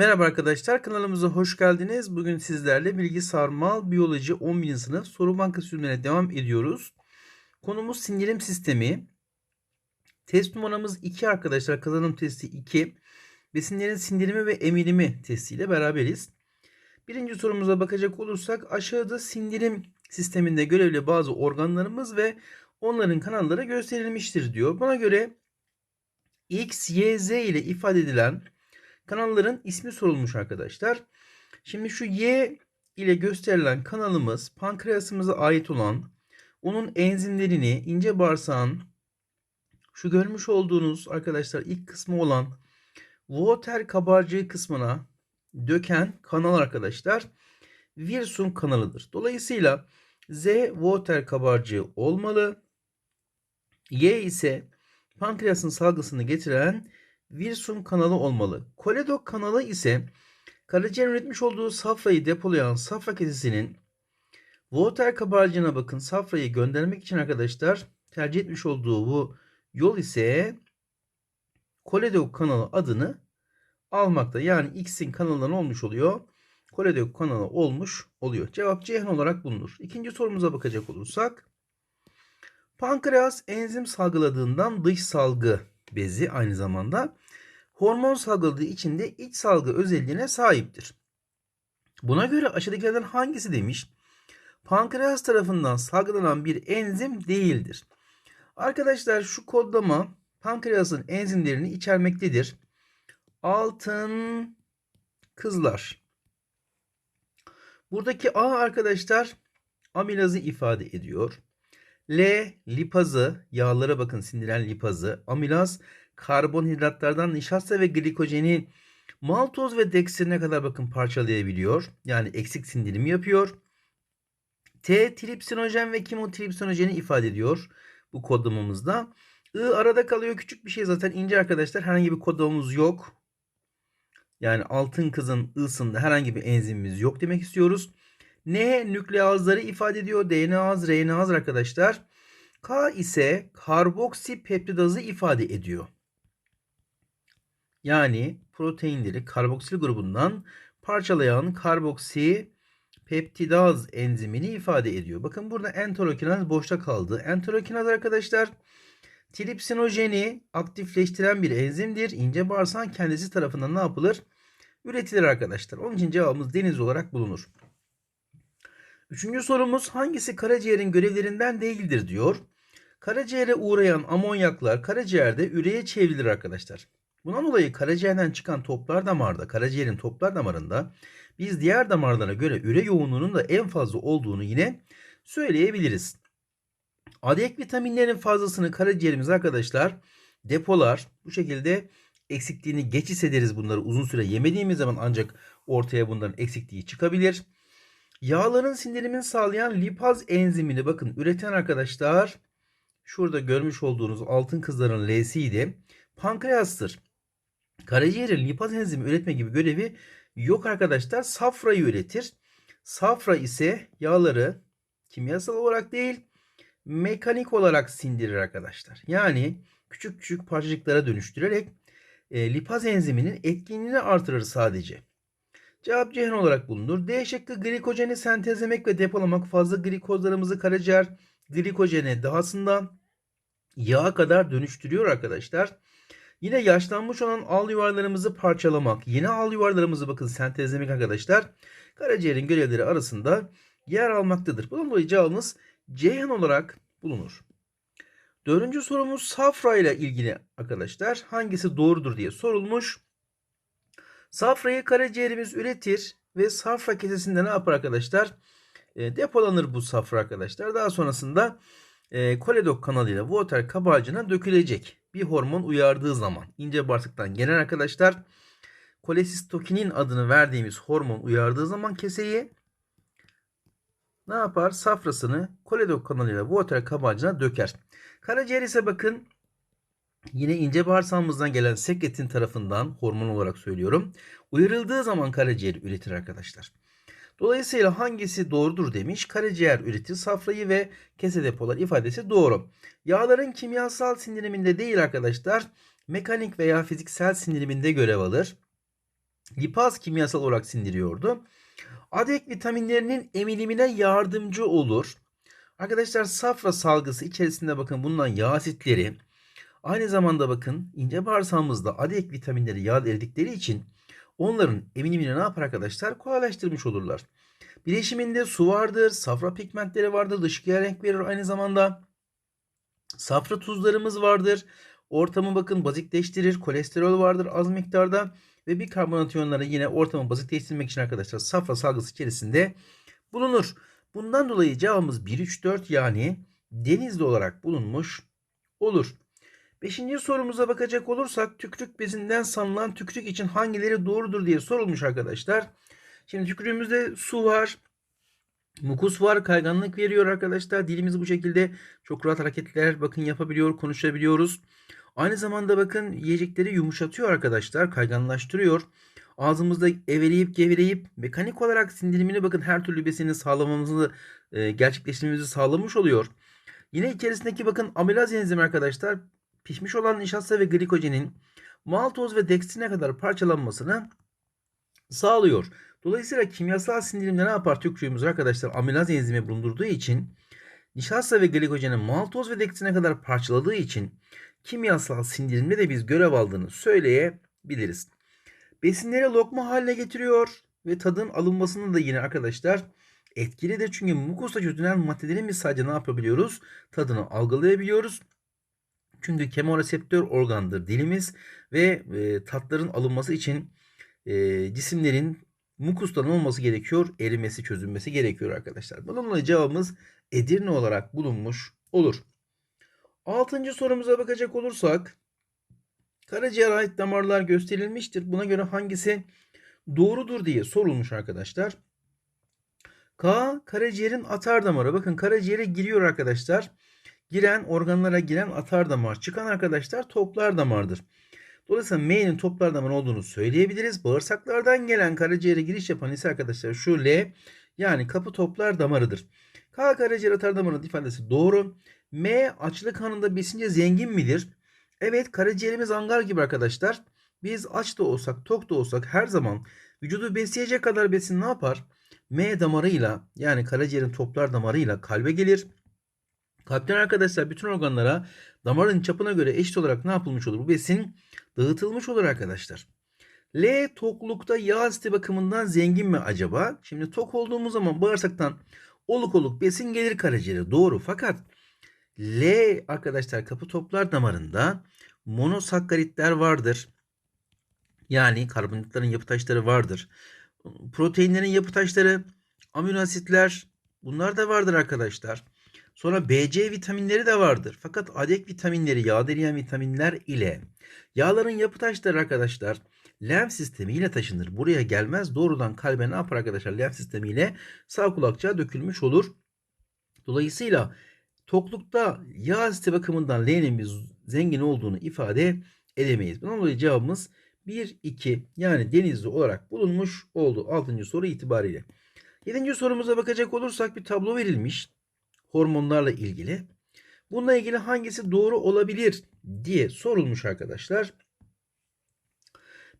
Merhaba arkadaşlar kanalımıza hoş geldiniz. Bugün sizlerle bilgi sarmal biyoloji 11. sınıf soru bankası çözümlerine devam ediyoruz. Konumuz sindirim sistemi. Test numaramız 2 arkadaşlar. Kazanım testi 2. Besinlerin sindirimi ve emilimi testiyle beraberiz. Birinci sorumuza bakacak olursak aşağıda sindirim sisteminde görevli bazı organlarımız ve onların kanalları gösterilmiştir diyor. Buna göre X, Y, Z ile ifade edilen kanalların ismi sorulmuş arkadaşlar. Şimdi şu Y ile gösterilen kanalımız pankreasımıza ait olan onun enzimlerini ince bağırsağın şu görmüş olduğunuz arkadaşlar ilk kısmı olan Water kabarcığı kısmına döken kanal arkadaşlar Wirsung kanalıdır. Dolayısıyla Z Water kabarcığı olmalı. Y ise pankreasın salgısını getiren Wilson kanalı olmalı. Koledok kanalı ise karaciğer üretmiş olduğu safrayı depolayan safra kesesinin Water kabarcığına bakın safrayı göndermek için arkadaşlar tercih etmiş olduğu bu yol ise Koledok kanalı adını almakta. Yani X'in kanalından olmuş oluyor. Koledok kanalı olmuş oluyor. Cevap Ceyhan olarak bulunur. İkinci sorumuza bakacak olursak pankreas enzim salgıladığından dış salgı bezi aynı zamanda hormon salgıladığı için de iç salgı özelliğine sahiptir. Buna göre aşağıdakilerden hangisi demiş? Pankreas tarafından salgılanan bir enzim değildir. Arkadaşlar şu kodlama pankreasın enzimlerini içermektedir. Altın kızlar. Buradaki A arkadaşlar amilazı ifade ediyor. L lipazı, yağlara bakın sindiren lipazı. Amilaz karbonhidratlardan nişasta ve glikojeni maltoz ve dekstrine kadar bakın parçalayabiliyor. Yani eksik sindirim yapıyor. T tripsinojen ve kimotripsinojeni ifade ediyor bu kodlamamızda. I arada kalıyor küçük bir şey zaten ince arkadaşlar herhangi bir kodlamamız yok. Yani altın kızın ısında herhangi bir enzimimiz yok demek istiyoruz. N nükleazları ifade ediyor. DNA'z, RNA'z arkadaşlar. K ise karboksipeptidazı ifade ediyor. Yani proteinleri karboksil grubundan parçalayan karboksi peptidaz enzimini ifade ediyor. Bakın burada enterokinaz boşta kaldı. Enterokinaz arkadaşlar tripsinojeni aktifleştiren bir enzimdir. İnce bağırsağın kendisi tarafından ne yapılır? Üretilir arkadaşlar. Onun için cevabımız deniz olarak bulunur. Üçüncü sorumuz hangisi karaciğerin görevlerinden değildir diyor. Karaciğere uğrayan amonyaklar karaciğerde üreye çevrilir arkadaşlar. Bundan dolayı karaciğerden çıkan toplar damarda, karaciğerin toplar damarında biz diğer damarlara göre üre yoğunluğunun da en fazla olduğunu yine söyleyebiliriz. Adek vitaminlerin fazlasını karaciğerimiz arkadaşlar depolar. Bu şekilde eksikliğini geç hissederiz bunları uzun süre yemediğimiz zaman ancak ortaya bunların eksikliği çıkabilir. Yağların sindirimini sağlayan lipaz enzimini bakın üreten arkadaşlar şurada görmüş olduğunuz altın kızların L'siydi. Pankreastır. Karaciğerin lipaz enzimi üretme gibi görevi yok arkadaşlar. Safrayı üretir. Safra ise yağları kimyasal olarak değil mekanik olarak sindirir arkadaşlar. Yani küçük küçük parçacıklara dönüştürerek e, lipaz enziminin etkinliğini artırır sadece. Cevap Ceyhan olarak bulunur. D şıkkı glikojeni sentezlemek ve depolamak fazla glikozlarımızı karaciğer glikojeni dahasında yağa kadar dönüştürüyor arkadaşlar. Yine yaşlanmış olan al yuvarlarımızı parçalamak. Yine al yuvarlarımızı bakın sentezlemek arkadaşlar. Karaciğerin görevleri arasında yer almaktadır. Bunun dolayı cevabımız Ceyhan olarak bulunur. Dördüncü sorumuz safra ile ilgili arkadaşlar. Hangisi doğrudur diye sorulmuş. Safrayı karaciğerimiz üretir ve safra kesesinde ne yapar arkadaşlar? E, depolanır bu safra arkadaşlar. Daha sonrasında e, koledok kanalıyla water kabarcığına dökülecek. Bir hormon uyardığı zaman ince bağırsaktan gelen arkadaşlar kolesistokinin adını verdiğimiz hormon uyardığı zaman keseyi ne yapar? Safrasını koledok kanalıyla water kabarcığına döker. Karaciğer ise bakın Yine ince bağırsağımızdan gelen sekretin tarafından hormon olarak söylüyorum. Uyarıldığı zaman karaciğer üretir arkadaşlar. Dolayısıyla hangisi doğrudur demiş. Karaciğer üretir safrayı ve kese depolar ifadesi doğru. Yağların kimyasal sindiriminde değil arkadaşlar. Mekanik veya fiziksel sindiriminde görev alır. lipaz kimyasal olarak sindiriyordu. Adek vitaminlerinin emilimine yardımcı olur. Arkadaşlar safra salgısı içerisinde bakın bulunan yağ asitleri aynı zamanda bakın ince bağırsağımızda adek vitaminleri yağ eridikleri için onların emilimini ne yapar arkadaşlar? Kolaylaştırmış olurlar. Bileşiminde su vardır, safra pigmentleri vardır, dışkıya renk verir aynı zamanda. Safra tuzlarımız vardır. Ortamı bakın bazikleştirir. Kolesterol vardır az miktarda. Ve bir karbonat iyonları yine ortamı bazikleştirmek için arkadaşlar safra salgısı içerisinde bulunur. Bundan dolayı cevabımız 1, 3, 4 yani denizli olarak bulunmuş olur. Beşinci sorumuza bakacak olursak tükürük bezinden sanılan tükürük için hangileri doğrudur diye sorulmuş arkadaşlar. Şimdi tükürüğümüzde su var. Mukus var, kayganlık veriyor arkadaşlar. Dilimiz bu şekilde çok rahat hareketler bakın yapabiliyor, konuşabiliyoruz. Aynı zamanda bakın yiyecekleri yumuşatıyor arkadaşlar, kayganlaştırıyor. Ağzımızda eveleyip geveleyip mekanik olarak sindirimini bakın her türlü besini sağlamamızı e, gerçekleştirmemizi sağlamış oluyor. Yine içerisindeki bakın amilaz enzimi arkadaşlar pişmiş olan nişasta ve glikojenin maltoz ve dekstrine kadar parçalanmasını sağlıyor. Dolayısıyla kimyasal sindirimde ne yapar tükürüğümüz arkadaşlar? Amilaz enzimi bulundurduğu için nişasta ve glikojenin maltoz ve dekstrine kadar parçaladığı için kimyasal sindirimde de biz görev aldığını söyleyebiliriz. Besinleri lokma haline getiriyor ve tadın alınmasını da yine arkadaşlar etkilidir. Çünkü mukosa çözünen maddelerin biz sadece ne yapabiliyoruz? Tadını algılayabiliyoruz. Çünkü kemoreseptör organdır dilimiz ve e, tatların alınması için e, cisimlerin mukustan olması gerekiyor, erimesi, çözülmesi gerekiyor arkadaşlar. Bununla cevabımız Edirne olarak bulunmuş olur. Altıncı sorumuza bakacak olursak karaciğer ait damarlar gösterilmiştir. Buna göre hangisi doğrudur diye sorulmuş arkadaşlar. K karaciğerin atar damarı. Bakın karaciğere giriyor arkadaşlar. Giren organlara giren atar damar. Çıkan arkadaşlar toplar damardır. Dolayısıyla M'nin toplar damar olduğunu söyleyebiliriz. Bağırsaklardan gelen karaciğere giriş yapan ise arkadaşlar şu L yani kapı toplar damarıdır. K karaciğer atar damarının ifadesi doğru. M açlık kanında besince zengin midir? Evet karaciğerimiz angar gibi arkadaşlar. Biz aç da olsak tok da olsak her zaman vücudu besleyecek kadar besin ne yapar? M damarıyla yani karaciğerin toplar damarıyla kalbe gelir. Kalpten arkadaşlar bütün organlara damarın çapına göre eşit olarak ne yapılmış olur? Bu besin dağıtılmış olur arkadaşlar. L toklukta yağ asiti bakımından zengin mi acaba? Şimdi tok olduğumuz zaman bağırsaktan oluk oluk besin gelir karaciğere. Doğru fakat L arkadaşlar kapı toplar damarında monosakkaritler vardır. Yani karbonhidratların yapı taşları vardır. Proteinlerin yapı taşları, amino asitler bunlar da vardır arkadaşlar. Sonra BC vitaminleri de vardır. Fakat adek vitaminleri yağ eriyen vitaminler ile yağların yapı taşları arkadaşlar lenf sistemiyle taşınır. Buraya gelmez. Doğrudan kalbe ne yapar arkadaşlar? Lenf sistemiyle sağ kulakçığa dökülmüş olur. Dolayısıyla toklukta yağ asiti bakımından biz zengin olduğunu ifade edemeyiz. Bundan dolayı cevabımız 1, 2 yani denizli olarak bulunmuş oldu 6. soru itibariyle. 7. sorumuza bakacak olursak bir tablo verilmiş hormonlarla ilgili. Bununla ilgili hangisi doğru olabilir diye sorulmuş arkadaşlar.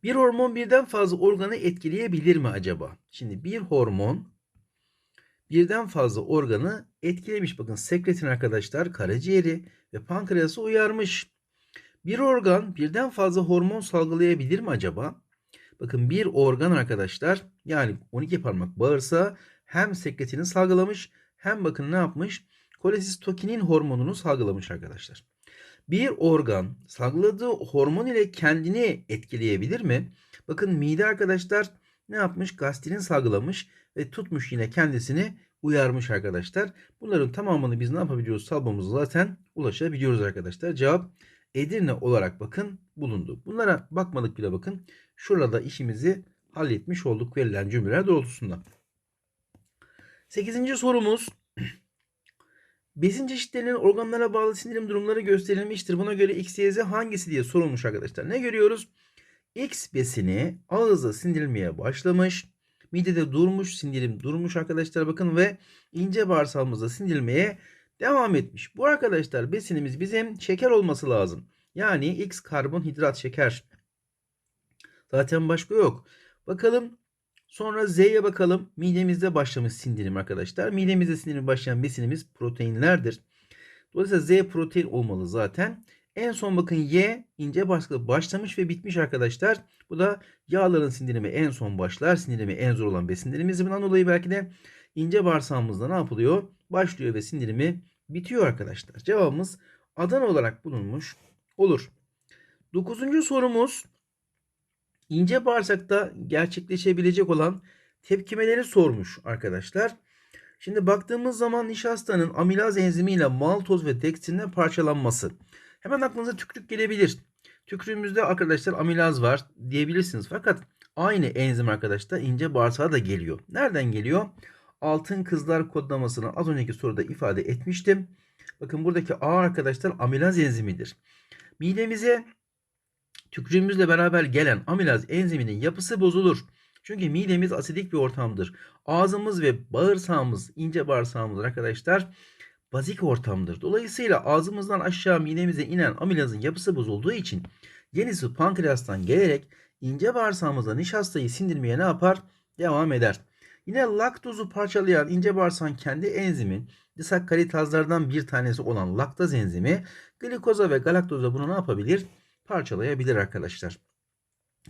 Bir hormon birden fazla organı etkileyebilir mi acaba? Şimdi bir hormon birden fazla organı etkilemiş. Bakın sekretin arkadaşlar karaciğeri ve pankreası uyarmış. Bir organ birden fazla hormon salgılayabilir mi acaba? Bakın bir organ arkadaşlar yani 12 parmak bağırsağı hem sekretini salgılamış hem bakın ne yapmış? Kolesistokinin hormonunu salgılamış arkadaşlar. Bir organ salgıladığı hormon ile kendini etkileyebilir mi? Bakın mide arkadaşlar ne yapmış? Gastrin salgılamış ve tutmuş yine kendisini uyarmış arkadaşlar. Bunların tamamını biz ne yapabiliyoruz? Salbamızı zaten ulaşabiliyoruz arkadaşlar. Cevap Edirne olarak bakın bulundu. Bunlara bakmadık bile bakın. Şurada işimizi halletmiş olduk verilen cümleler doğrultusunda. Sekizinci sorumuz. Besin çeşitlerinin organlara bağlı sindirim durumları gösterilmiştir. Buna göre X, Y, Z hangisi diye sorulmuş arkadaşlar. Ne görüyoruz? X besini ağızda sindirilmeye başlamış. Midede durmuş, sindirim durmuş arkadaşlar bakın ve ince bağırsağımızda sindirilmeye devam etmiş. Bu arkadaşlar besinimiz bizim şeker olması lazım. Yani X karbonhidrat şeker. Zaten başka yok. Bakalım sonra Z'ye bakalım. Midemizde başlamış sindirim arkadaşlar. Midemizde sindirim başlayan besinimiz proteinlerdir. Dolayısıyla Z protein olmalı zaten. En son bakın Y ince bağırsakta başlamış ve bitmiş arkadaşlar. Bu da yağların sindirimi en son başlar. Sindirimi en zor olan besinlerimiz. Bundan dolayı belki de ince bağırsağımızda ne yapılıyor? Başlıyor ve sindirimi bitiyor arkadaşlar. Cevabımız Adana olarak bulunmuş olur. Dokuzuncu sorumuz ince bağırsakta gerçekleşebilecek olan tepkimeleri sormuş arkadaşlar. Şimdi baktığımız zaman nişastanın amilaz enzimiyle maltoz ve dekstrinle parçalanması. Hemen aklınıza tükrük gelebilir. Tükrüğümüzde arkadaşlar amilaz var diyebilirsiniz. Fakat aynı enzim arkadaşlar ince bağırsağa da geliyor. Nereden geliyor? Altın kızlar kodlamasını az önceki soruda ifade etmiştim. Bakın buradaki A arkadaşlar amilaz enzimidir. Midemize tükrüğümüzle beraber gelen amilaz enziminin yapısı bozulur. Çünkü midemiz asidik bir ortamdır. Ağzımız ve bağırsağımız, ince bağırsağımız arkadaşlar bazik ortamdır. Dolayısıyla ağzımızdan aşağı midemize inen amilazın yapısı bozulduğu için yenisi pankreastan gelerek ince bağırsağımızda nişastayı sindirmeye ne yapar? Devam eder. Yine laktozu parçalayan ince bağırsağın kendi enzimi disakkaritazlardan bir tanesi olan laktaz enzimi glikoza ve galaktoza bunu ne yapabilir? Parçalayabilir arkadaşlar.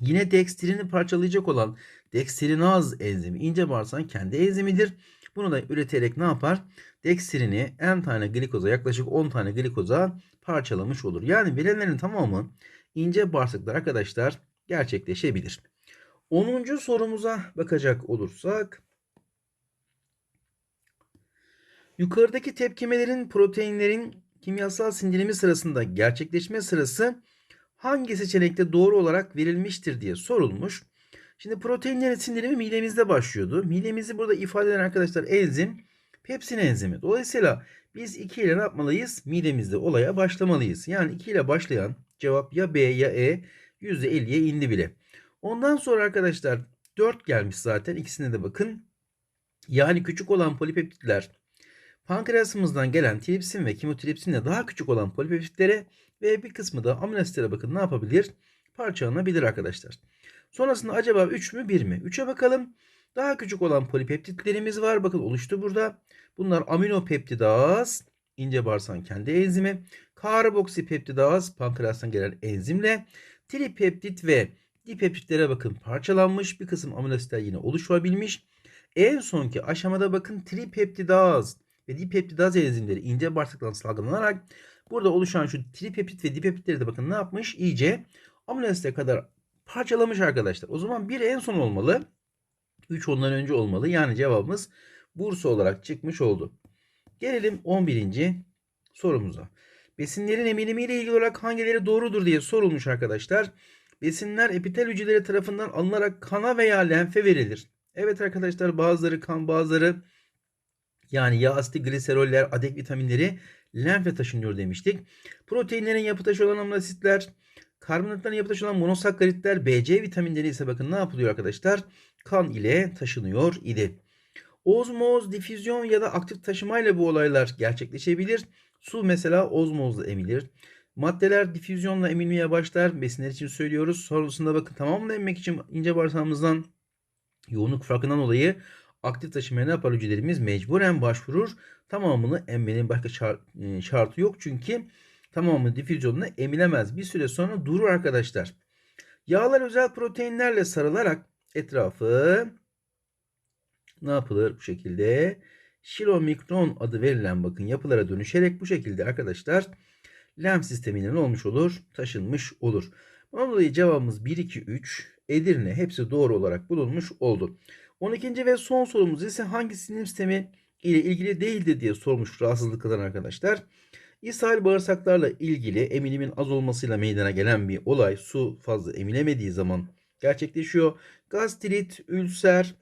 Yine dekstrini parçalayacak olan dekstrinaz enzimi ince bağırsağın kendi enzimidir. Bunu da üreterek ne yapar? Dekstrini en tane glikoza yaklaşık 10 tane glikoza parçalamış olur. Yani verilenlerin tamamı ince bağırsaklar arkadaşlar gerçekleşebilir. 10. sorumuza bakacak olursak yukarıdaki tepkimelerin proteinlerin kimyasal sindirimi sırasında gerçekleşme sırası hangi seçenekte doğru olarak verilmiştir diye sorulmuş. Şimdi proteinlerin sindirimi midemizde başlıyordu. Midemizi burada ifade eden arkadaşlar enzim pepsin enzimi. Dolayısıyla biz 2 ile ne yapmalıyız? Midemizde olaya başlamalıyız. Yani 2 ile başlayan cevap ya B ya E %50'ye indi bile. Ondan sonra arkadaşlar 4 gelmiş zaten. İkisine de bakın. Yani küçük olan polipeptitler pankreasımızdan gelen tripsin ve kimotripsinle daha küçük olan polipeptitlere ve bir kısmı da amino bakın ne yapabilir? Parçalanabilir arkadaşlar. Sonrasında acaba 3 mü 1 mi? 3'e bakalım. Daha küçük olan polipeptitlerimiz var. Bakın oluştu burada. Bunlar aminopeptidaz, ince bağırsağın kendi enzimi. Karboksipeptidaz, pankreastan gelen enzimle. Tripeptit ve dipeptitlere bakın parçalanmış. Bir kısım amino asitler yine oluşabilmiş. En sonki aşamada bakın tripeptidaz ve dipeptidaz enzimleri ince bağırsaktan salgılanarak burada oluşan şu tripeptit ve dipeptitleri de bakın ne yapmış? İyice amino asitlere kadar parçalamış arkadaşlar. O zaman bir en son olmalı. 3 ondan önce olmalı. Yani cevabımız Bursa olarak çıkmış oldu. Gelelim 11. sorumuza. Besinlerin emilimi ile ilgili olarak hangileri doğrudur diye sorulmuş arkadaşlar. Besinler epitel hücreleri tarafından alınarak kana veya lenfe verilir. Evet arkadaşlar bazıları kan bazıları yani yağ asidi gliseroller adek vitaminleri lenfe taşınıyor demiştik. Proteinlerin yapı taşı olan amino asitler Karbonatların yapı taşı olan monosakkaritler BC vitaminleri ise bakın ne yapılıyor arkadaşlar? Kan ile taşınıyor idi. Ozmoz, difüzyon ya da aktif taşımayla bu olaylar gerçekleşebilir. Su mesela ozmozla emilir. Maddeler difüzyonla emilmeye başlar. Besinler için söylüyoruz. Sonrasında bakın tamamını emmek için ince bağırsağımızdan yoğunluk farkından dolayı aktif taşımaya ne yapar hücrelerimiz? Mecburen başvurur. Tamamını emmenin başka e, şartı yok. Çünkü tamamı difüzyonuna emilemez. Bir süre sonra durur arkadaşlar. Yağlar özel proteinlerle sarılarak etrafı ne yapılır bu şekilde? Şilomikron adı verilen bakın yapılara dönüşerek bu şekilde arkadaşlar lenf sisteminin olmuş olur? Taşınmış olur. Bundan dolayı cevabımız 1, 2, 3 Edirne hepsi doğru olarak bulunmuş oldu. 12. ve son sorumuz ise hangi sinir sistemi ile ilgili değildir diye sormuş rahatsızlıklar arkadaşlar. İshal bağırsaklarla ilgili emilimin az olmasıyla meydana gelen bir olay su fazla emilemediği zaman gerçekleşiyor. Gastrit, ülser,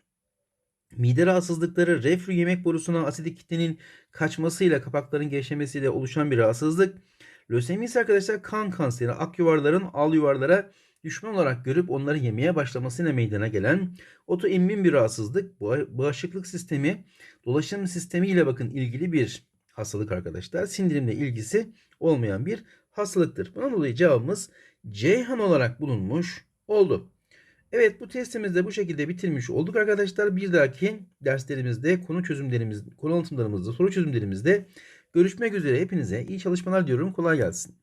mide rahatsızlıkları, reflü yemek borusuna asidik kitlenin kaçmasıyla kapakların gevşemesiyle oluşan bir rahatsızlık. Lösemi ise arkadaşlar kan kanseri, ak yuvarların al yuvarlara düşman olarak görüp onları yemeye başlamasıyla meydana gelen otoimmün bir rahatsızlık. Bağışıklık sistemi, dolaşım sistemi ile bakın ilgili bir hastalık arkadaşlar. Sindirimle ilgisi olmayan bir hastalıktır. Buna dolayı cevabımız Ceyhan olarak bulunmuş oldu. Evet bu testimizde bu şekilde bitirmiş olduk arkadaşlar. Bir dahaki derslerimizde konu çözümlerimiz, konu anlatımlarımızda, soru çözümlerimizde görüşmek üzere. Hepinize iyi çalışmalar diyorum. Kolay gelsin.